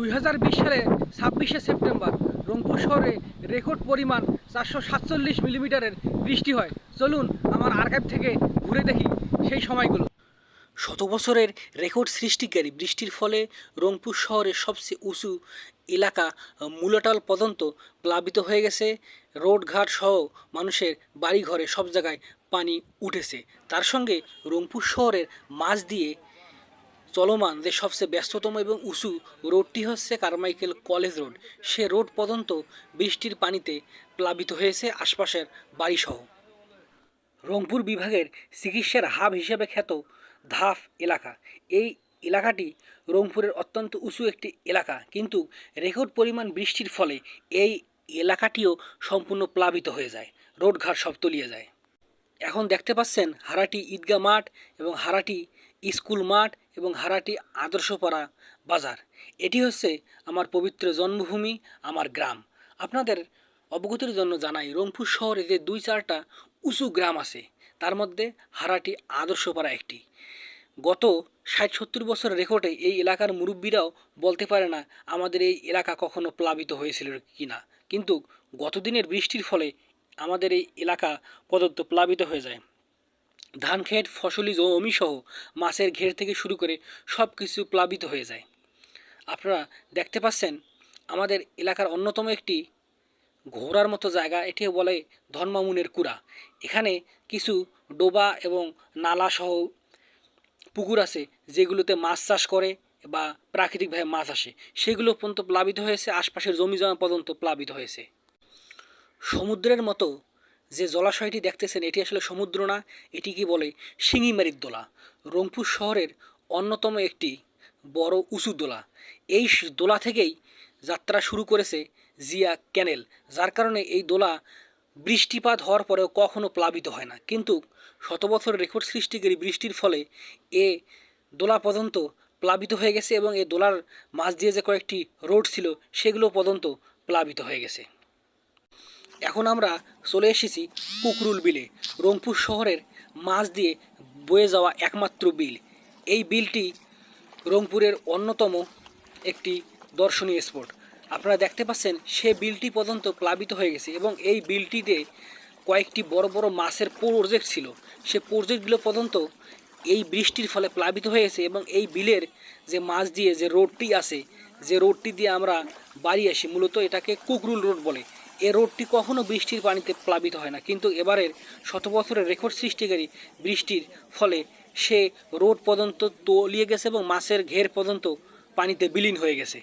দুই হাজার বিশ সালে ছাব্বিশে সেপ্টেম্বর রংপুর শহরে রেকর্ড পরিমাণ চারশো সাতচল্লিশ মিলিমিটারের বৃষ্টি হয়। চলুন আমার আর্কাইভ থেকে ঘুরে দেখি সেই সময়গুলো। শত বছরের রেকর্ড সৃষ্টিকারী বৃষ্টির ফলে রংপুর শহরের সবচেয়ে উঁচু এলাকা মূলটাল পর্যন্ত প্লাবিত হয়ে গেছে। রোডঘাট সহ মানুষের বাড়িঘরে সব জায়গায় পানি উঠেছে। তার সঙ্গে রংপুর শহরের মাঝ দিয়ে চলমান যে সবচেয়ে ব্যস্ততম এবং উঁচু রোডটি হচ্ছে কারমাইকেল কলেজ রোড। সে রোড পর্যন্ত বৃষ্টির পানিতে প্লাবিত হয়েছে আশপাশের বাড়িসহ। রংপুর বিভাগের চিকিৎসার হাব হিসেবে খ্যাত ধাপ এলাকা। এই এলাকাটি রংপুরের অত্যন্ত উঁচু একটি এলাকা, কিন্তু রেকর্ড পরিমাণ বৃষ্টির ফলে এই এলাকাটিও সম্পূর্ণ প্লাবিত হয়ে যায়, রোডঘাট সব তলিয়ে যায়। এখন দেখতে পাচ্ছেন হারাটি ঈদগাহ মাঠ এবং হারাটি স্কুল মাঠ এবং হারাটি আদর্শপাড়া বাজার। এটি হচ্ছে আমার পবিত্র জন্মভূমি, আমার গ্রাম। আপনাদের অবগতির জন্য জানাই, রংপুর শহরে যে দুই চারটা উঁচু গ্রাম আছে, তার মধ্যে হারাটি আদর্শপাড়া একটি। গত ষাট সত্তর বছর রেকর্ডে এই এলাকার মুরব্বীরাও বলতে পারে না, আমাদের এই এলাকা কখনো প্লাবিত হয়েছিল কি না কিন্তু গতদিনের বৃষ্টির ফলে আমাদের এই এলাকা পদত্ব প্লাবিত হয়ে যায়। ধান ক্ষেত, ফসলি জমি সহ মাছের ঘের থেকে শুরু করে সব কিছু প্লাবিত হয়ে যায়। আপনারা দেখতে পাচ্ছেন, আমাদের এলাকার অন্যতম একটি ঘোরার মতো জায়গা এটি বলে ধর্মামুনের কুড়া। এখানে কিছু ডোবা এবং নালা সহ পুকুর আছে, যেগুলোতে মাছ চাষ করে বা প্রাকৃতিকভাবে মাছ আসে। সেগুলো পর্যন্ত প্লাবিত হয়েছে, আশপাশের জমি জমা পর্যন্ত প্লাবিত হয়েছে। সমুদ্রের মতো যে জলাশয়টি দেখতেছেন, এটি আসলে সমুদ্র না, এটি কি বলে? শিঙিমারির দোলা। রংপুর শহরের অন্যতম একটি বড় উঁচু দোলা। এই দোলা থেকেই যাত্রা শুরু করেছে জিয়া ক্যানেল, যার কারণে এই দোলা বৃষ্টিপাত হওয়ার পরেও কখনো প্লাবিত হয় না। কিন্তু শত বছর রেকর্ড সৃষ্টিকারী বৃষ্টির ফলে এ দোলা পর্যন্ত প্লাবিত হয়ে গেছে এবং এ দোলার মাঝ দিয়ে যে কয়েকটি রোড ছিল সেগুলো পর্যন্ত প্লাবিত হয়ে গেছে। এখন আমরা চলে এসেছি কুকরুল বিলে, রংপুর শহরের মাঝ দিয়ে বয়ে যাওয়া একমাত্র বিল। এই বিলটি রংপুরের অন্যতম একটি দর্শনীয় স্পট। আপনারা দেখতে পাচ্ছেন, সে বিলটি পর্যন্ত প্লাবিত হয়ে গেছে এবং এই বিলটিতে কয়েকটি বড় বড় মাছের প্রজেক্ট ছিল। সে প্রজেক্টগুলো পর্যন্ত এই বৃষ্টির ফলে প্লাবিত হয়ে গেছে এবং এই বিলের যে মাছ দিয়ে যে রোডটি আছে, যে রোডটি দিয়ে আমরা বাড়ি আসি, মূলত এটাকে কুকরুল রোড বলে। এ রোডটি কখনও বৃষ্টির পানিতে প্লাবিত হয় না, কিন্তু এবারের শত বছরের রেকর্ড সৃষ্টিকারী বৃষ্টির ফলে সে রোড পর্যন্ত তলিয়ে গেছে এবং মাছের ঘের পর্যন্ত পানিতে বিলীন হয়ে গেছে।